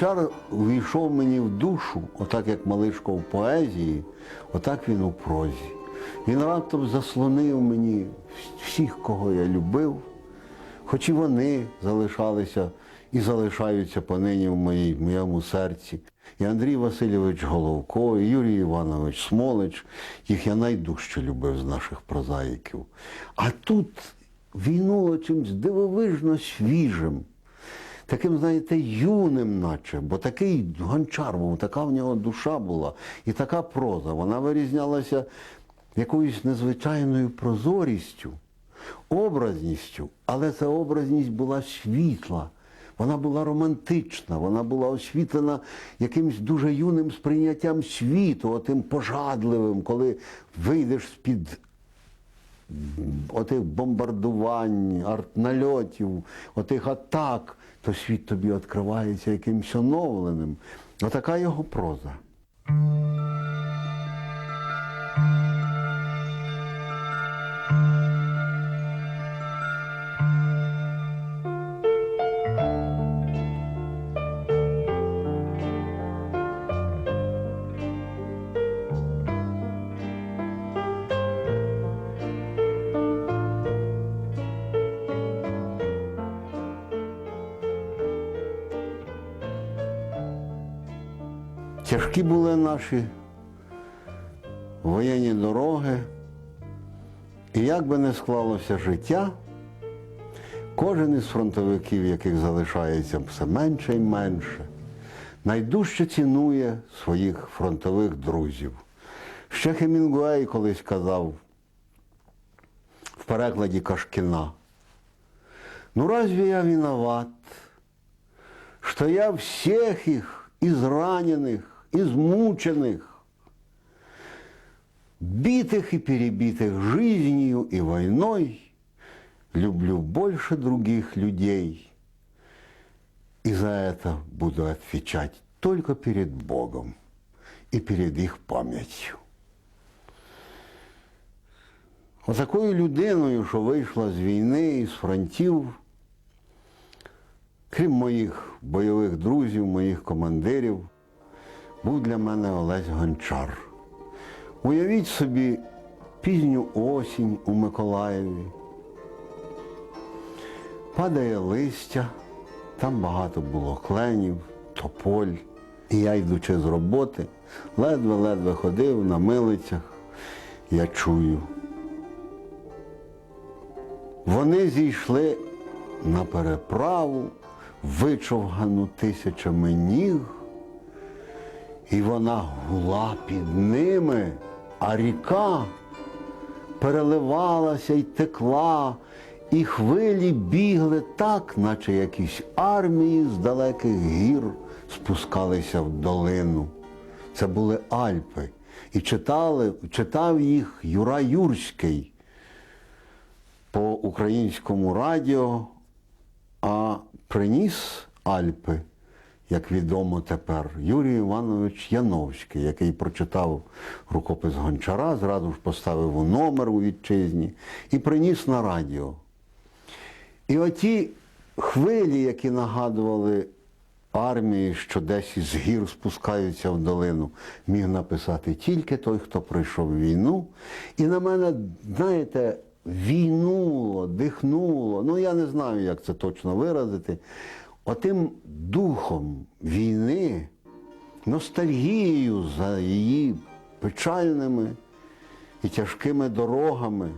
Гончар увійшов мені в душу, отак як Малишко в поезії, отак він у прозі. Він раптом заслонив мені всіх, кого я любив, хоч і вони залишалися і залишаються понині в моїй, в моєму серці. І Андрій Васильович Головко, і Юрій Іванович Смолич, їх я найдужче любив з наших прозаїків. А тут війнуло чимось дивовижно свіжим таким, знаєте, юним, наче, бо такий гончар був, така в нього душа була, і така проза. Вона вирізнялася якоюсь незвичайною прозорістю, образністю, але ця образність була світла. Вона була романтична, вона була освітлена якимось дуже юним сприйняттям світу, отим пожадливим, коли вийдеш з-під отих бомбардувань, артнальотів, отих атак, то світ тобі відкривається якимось оновленим. Отака його проза. Тяжкі були наші воєнні дороги. І як би не склалося життя, кожен із фронтовиків, яких залишається все менше і менше, найдужче цінує своїх фронтових друзів. Ще Хемінгуей колись казав в перекладі Кашкіна. Ну разве я виноват, что я всех их израненных, измученных, битых и перебитых жизнью и войной люблю больше других людей. И за это буду отвечать только перед Богом и перед их пам'яттю. Отакою людиною, що вийшла з війни і з фронтів, крім моїх бойових друзів, моїх командирів, був для мене Олесь Гончар. Уявіть собі пізню осінь у Миколаєві. Падає листя, там багато було кленів, тополь. І я, йдучи з роботи, ледве-ледве ходив на милицях, я чую. Вони зійшли на переправу, вичовгану тисячами ніг, і вона гула під ними, а ріка переливалася й текла, і хвилі бігли так, наче якісь армії з далеких гір спускалися в долину. Це були Альпи. І читали, читав їх Юра Юрський по українському радіо, а приніс Альпи, як відомо тепер, Юрій Іванович Яновський, який прочитав рукопис Гончара, зразу ж поставив у номер у вітчизні і приніс на радіо. І оті хвилі, які нагадували армії, що десь із гір спускаються в долину, міг написати тільки той, хто пройшов війну. І на мене, знаєте, війнуло, дихнуло. Ну я не знаю, як це точно виразити. Отим духом війни, ностальгією за її печальними і тяжкими дорогами,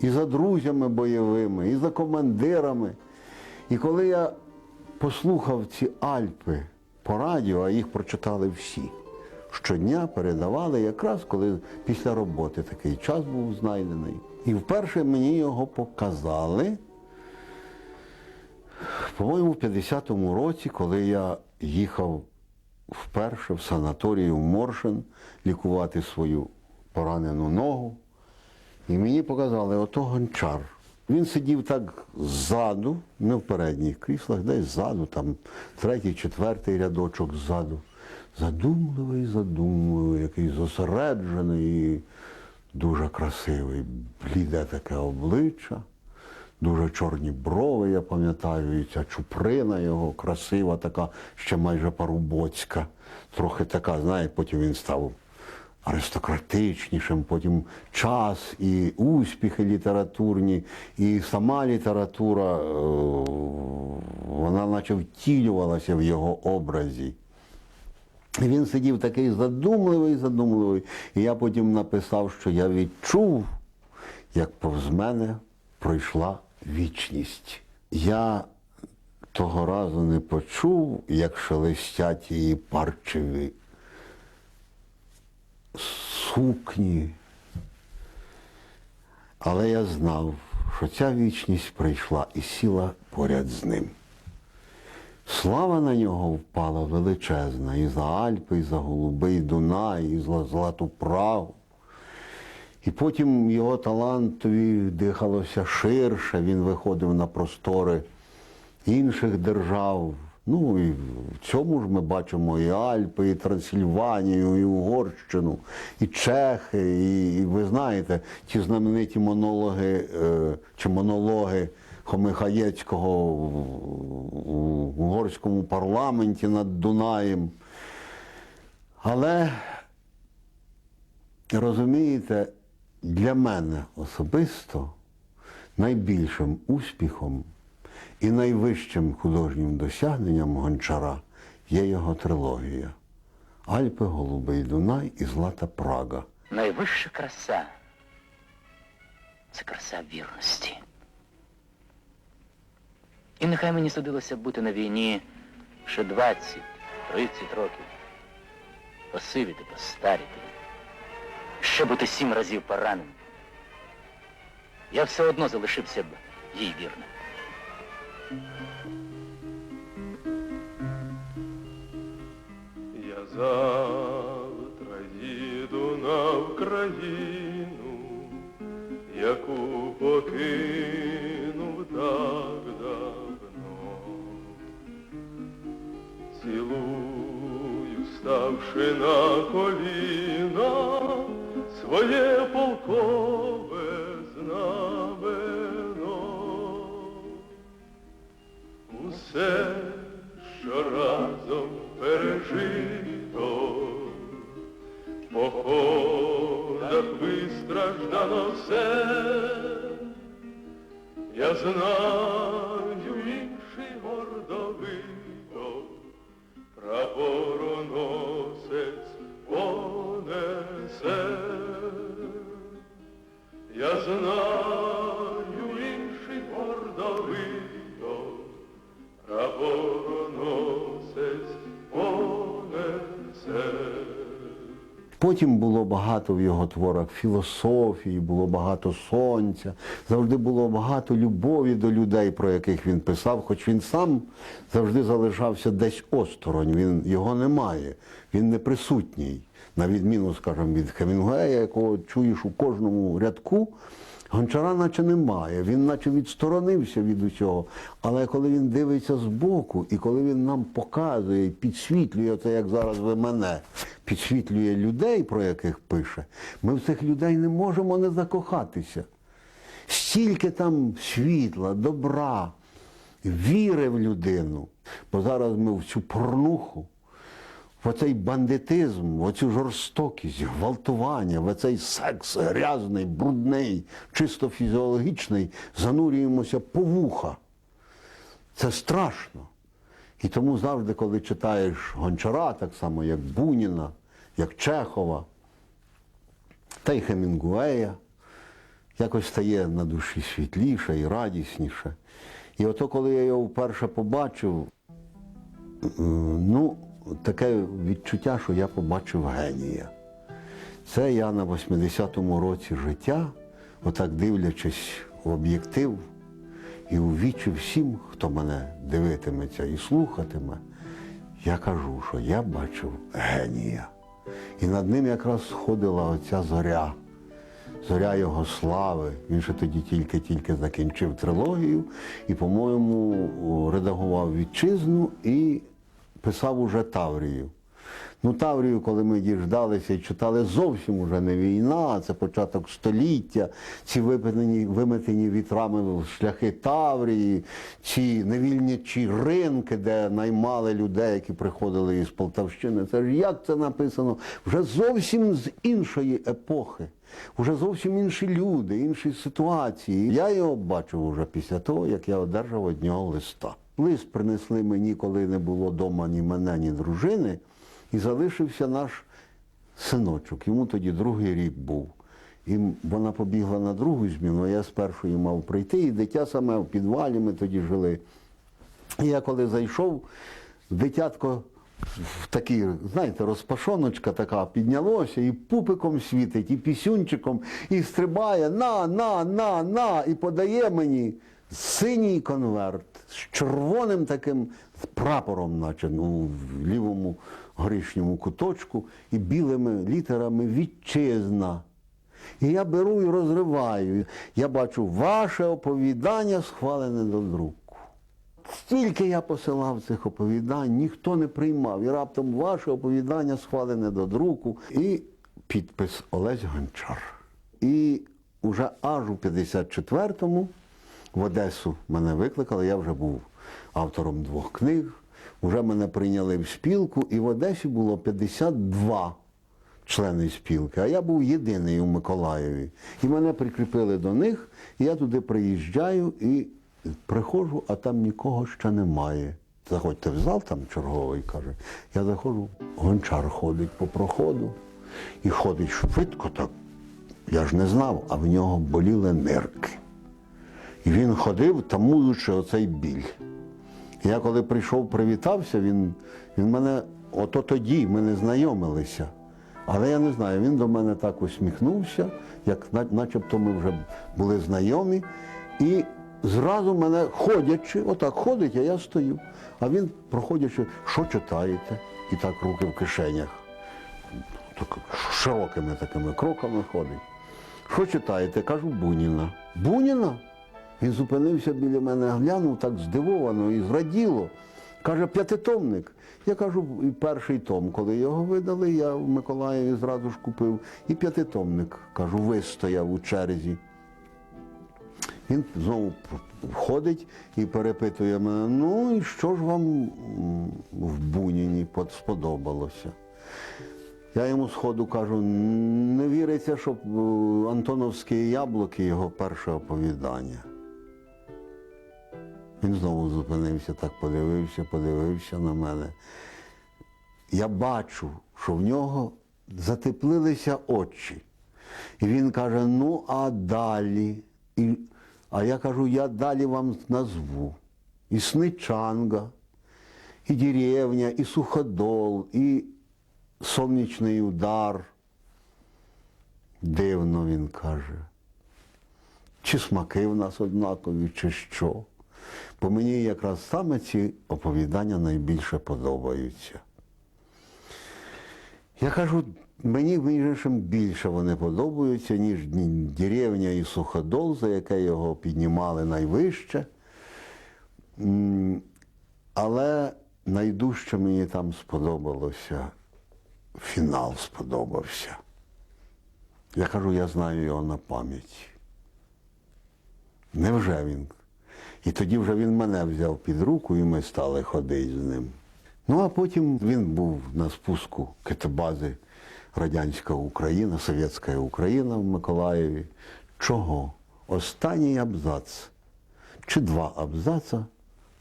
і за друзями бойовими, і за командирами. І коли я послухав ці Альпи по радіо, а їх прочитали всі, щодня передавали якраз коли після роботи такий час був знайдений. І вперше мені його показали, по-моєму, в 50-му році, коли я їхав вперше в санаторію Моршин лікувати свою поранену ногу. І мені показали ото гончар. Він сидів так ззаду, не в передніх кріслах, десь ззаду, там третій, четвертий рядочок ззаду. Задумливий, задумливий, який зосереджений і дуже красивий, бліде таке обличчя, дуже чорні брови, я пам'ятаю, і ця чуприна його красива, така, ще майже парубоцька. Трохи така, знаєте, потім він став аристократичнішим, потім час і успіхи літературні, і сама література, е, вона наче втілювалася в його образі. І він сидів такий задумливий, задумливий. І я потім написав, що я відчув, як повз мене пройшла вічність. Я того разу не почув, як шелестять її парчеві сукні. Але я знав, що ця вічність прийшла і сіла поряд з ним. Слава на нього впала величезна і за Альпи, і за Голубий Дунай, і за Злату Прагу. І потім його талантові дихалося ширше, він виходив на простори інших держав. Ну і в цьому ж ми бачимо і Альпи, і Трансильванію, і Угорщину, і Чехи, і, і ви знаєте, ті знамениті монологи е, чи монологи Хомихаєцького в, в угорському парламенті над Дунаєм. Але розумієте, для мене особисто найбільшим успіхом і найвищим художнім досягненням гончара є його трилогія Альпи, Голубий Дунай і Злата Прага. Найвища краса це краса вірності. І нехай мені судилося бути на війні ще 20-30 років. Посивіти, постаріти. Ще бути сім разів пораненим. Я все одно залишився б їй вірним. Я завтра їду на Україну, яку покинув так давно. Цілую, ставши на коліна, своє Потім було багато в його творах філософії, було багато сонця, завжди було багато любові до людей, про яких він писав, хоч він сам завжди залишався десь осторонь, він його немає, він не присутній. На відміну, скажімо, від Хемінгуея, якого чуєш у кожному рядку, Гончара наче немає, він наче відсторонився від усього. Але коли він дивиться збоку, і коли він нам показує, підсвітлює це, як зараз ви мене, підсвітлює людей, про яких пише, ми в цих людей не можемо не закохатися. Стільки там світла, добра, віри в людину. Бо зараз ми в цю порнуху, оцей бандитизм, оцю жорстокість, гвалтування, в оцей секс грязний, брудний, чисто фізіологічний, занурюємося по вуха. Це страшно. І тому завжди, коли читаєш Гончара, так само як Буніна, як Чехова, та й Хемінгуея, якось стає на душі світліше і радісніше. І ото, коли я його вперше побачив, ну, таке відчуття, що я побачив генія. Це я на 80-му році життя, отак дивлячись в об'єктив і у вічі всім, хто мене дивитиметься і слухатиме, я кажу, що я бачив генія. І над ним якраз сходила оця зоря, зоря його слави. Він ще тоді тільки-тільки закінчив трилогію і, по-моєму, редагував вітчизну і писав уже Таврію. Ну, Таврію, коли ми діждалися і читали, зовсім уже не війна, це початок століття, ці виметені, виметені вітрами шляхи Таврії, ці невільничі ринки, де наймали людей, які приходили із Полтавщини. Це ж як це написано? Вже зовсім з іншої епохи. Уже зовсім інші люди, інші ситуації. Я його бачив уже після того, як я одержав від нього листа. Лист принесли мені, коли не було вдома ні мене, ні дружини, і залишився наш синочок. Йому тоді другий рік був. І вона побігла на другу зміну, а я з першої мав прийти, і дитя саме в підвалі ми тоді жили. І я коли зайшов, дитятко в такий, знаєте, розпашоночка така піднялося, і пупиком світить, і пісюнчиком, і стрибає на, на, на, на, і подає мені синій конверт з червоним таким прапором, наче ну, в лівому горішньому куточку, і білими літерами вітчизна. І я беру і розриваю. Я бачу, ваше оповідання схвалене до друку. Стільки я посилав цих оповідань, ніхто не приймав. І раптом ваше оповідання схвалене до друку. І підпис Олесь Гончар. І вже аж у 54-му в Одесу мене викликали, я вже був автором двох книг. Вже мене прийняли в спілку, і в Одесі було 52 члени спілки, а я був єдиний у Миколаєві. І мене прикріпили до них, і я туди приїжджаю і приходжу, а там нікого ще немає. Заходьте в зал, там черговий каже. Я заходжу, гончар ходить по проходу і ходить швидко так. Я ж не знав, а в нього боліли нирки. І він ходив, тамуючи оцей біль. Я коли прийшов, привітався, він, він мене, ото тоді ми не знайомилися. Але я не знаю, він до мене так усміхнувся, як начебто ми вже були знайомі. І зразу мене ходячи, отак ходить, а я стою. А він, проходячи, що читаєте? І так руки в кишенях. Так широкими такими кроками ходить. Що читаєте? Кажу, Буніна. Буніна? Він зупинився біля мене, глянув так здивовано і зраділо. Каже, п'ятитомник. Я кажу, і перший том, коли його видали, я в Миколаєві зразу ж купив. І п'ятитомник, кажу, вистояв у черзі. Він знову входить і перепитує мене, ну і що ж вам в Буніні сподобалося? Я йому сходу кажу, не віриться, що е, Антоновські яблуки його перше оповідання. Він знову зупинився, так подивився, подивився на мене. Я бачу, що в нього затеплилися очі. І він каже: ну а далі. І, а я кажу, я далі вам назву. І Сничанга, і деревня, і суходол, і сонячний удар. Дивно він каже. Чи смаки в нас однакові, чи що. Бо мені якраз саме ці оповідання найбільше подобаються. Я кажу, мені між більше вони подобаються, ніж деревня і суходол, за яке його піднімали найвище. Але найдужче мені там сподобалося, фінал сподобався. Я кажу, я знаю його на пам'ять. Невже він? І тоді вже він мене взяв під руку, і ми стали ходити з ним. Ну а потім він був на спуску китебази Радянська Україна, Совєтська Україна в Миколаєві. Чого? Останній абзац чи два абзаца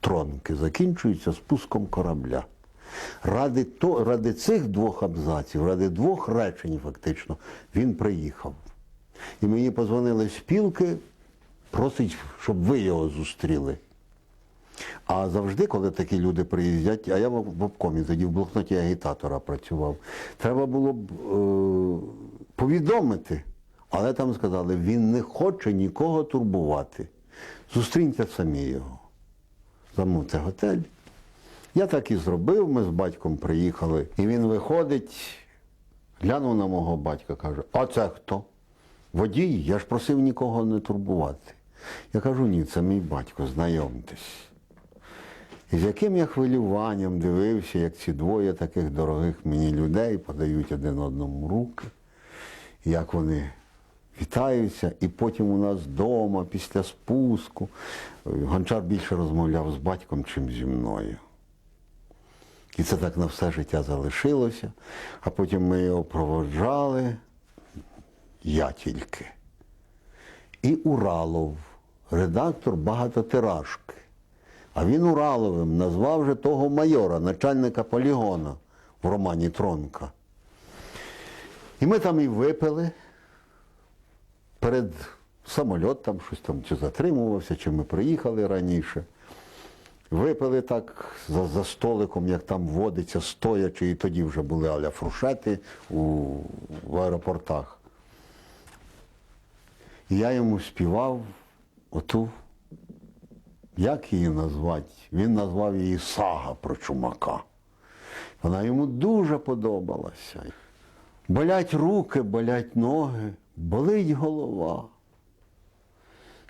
тронки закінчуються спуском корабля. Ради, то, ради цих двох абзаців, ради двох речень фактично, він приїхав. І мені позвонили спілки, просить, щоб ви його зустріли. А завжди, коли такі люди приїздять, а я в обкомі тоді в блокноті агітатора працював, треба було б е, повідомити. Але там сказали, він не хоче нікого турбувати. Зустріньте самі його. Замовте готель. Я так і зробив, ми з батьком приїхали. І він виходить, глянув на мого батька, каже, а це хто? Водій, я ж просив нікого не турбувати. Я кажу, ні, це мій батько, знайомтесь. І з яким я хвилюванням дивився, як ці двоє таких дорогих мені людей подають один одному руки, як вони вітаються, і потім у нас вдома, після спуску, гончар більше розмовляв з батьком, чим зі мною. І це так на все життя залишилося, а потім ми його проводжали, я тільки. І Уралов, редактор багатотиражки. А він Ураловим назвав вже того майора, начальника полігона в романі Тронка. І ми там і випили. Перед самоліт там щось там чи затримувався, чи ми приїхали раніше. Випили так за, за столиком, як там водиться, стоячи, і тоді вже були аля фрушети у, в аеропортах. І я йому співав оту, як її назвати? Він назвав її сага про чумака. Вона йому дуже подобалася. Болять руки, болять ноги, болить голова.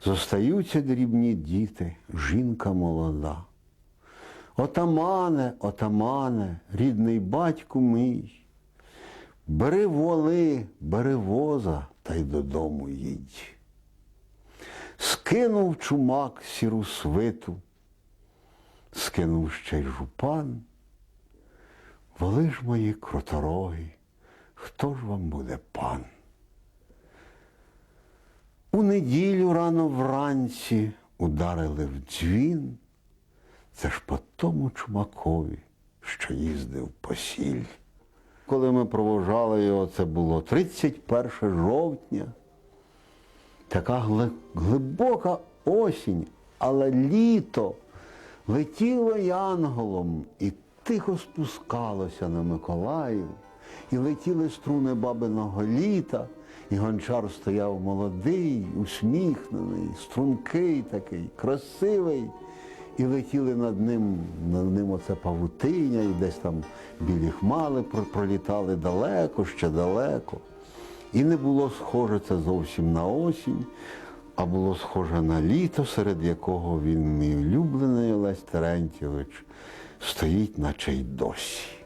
Зостаються дрібні діти, жінка молода. Отамане, отамане, рідний батьку мій, бери воли, бери воза та й додому їдь. Скинув чумак сіру свиту, скинув ще й жупан. Воли ж мої кротороги, хто ж вам буде пан? У неділю рано вранці ударили в дзвін. Це ж по тому чумакові, що їздив по сіль. Коли ми провожали його, це було 31 жовтня. Така глибока осінь, але літо летіло янголом і тихо спускалося на Миколаїв, і летіли струни бабиного літа, і гончар стояв молодий, усміхнений, стрункий такий, красивий. І летіли над ним, над ним оце павутиня, і десь там білі хмали пролітали далеко, ще далеко. І не було схоже це зовсім на осінь, а було схоже на літо, серед якого він, мій улюблений Олесь Терентьєвич, стоїть наче й досі.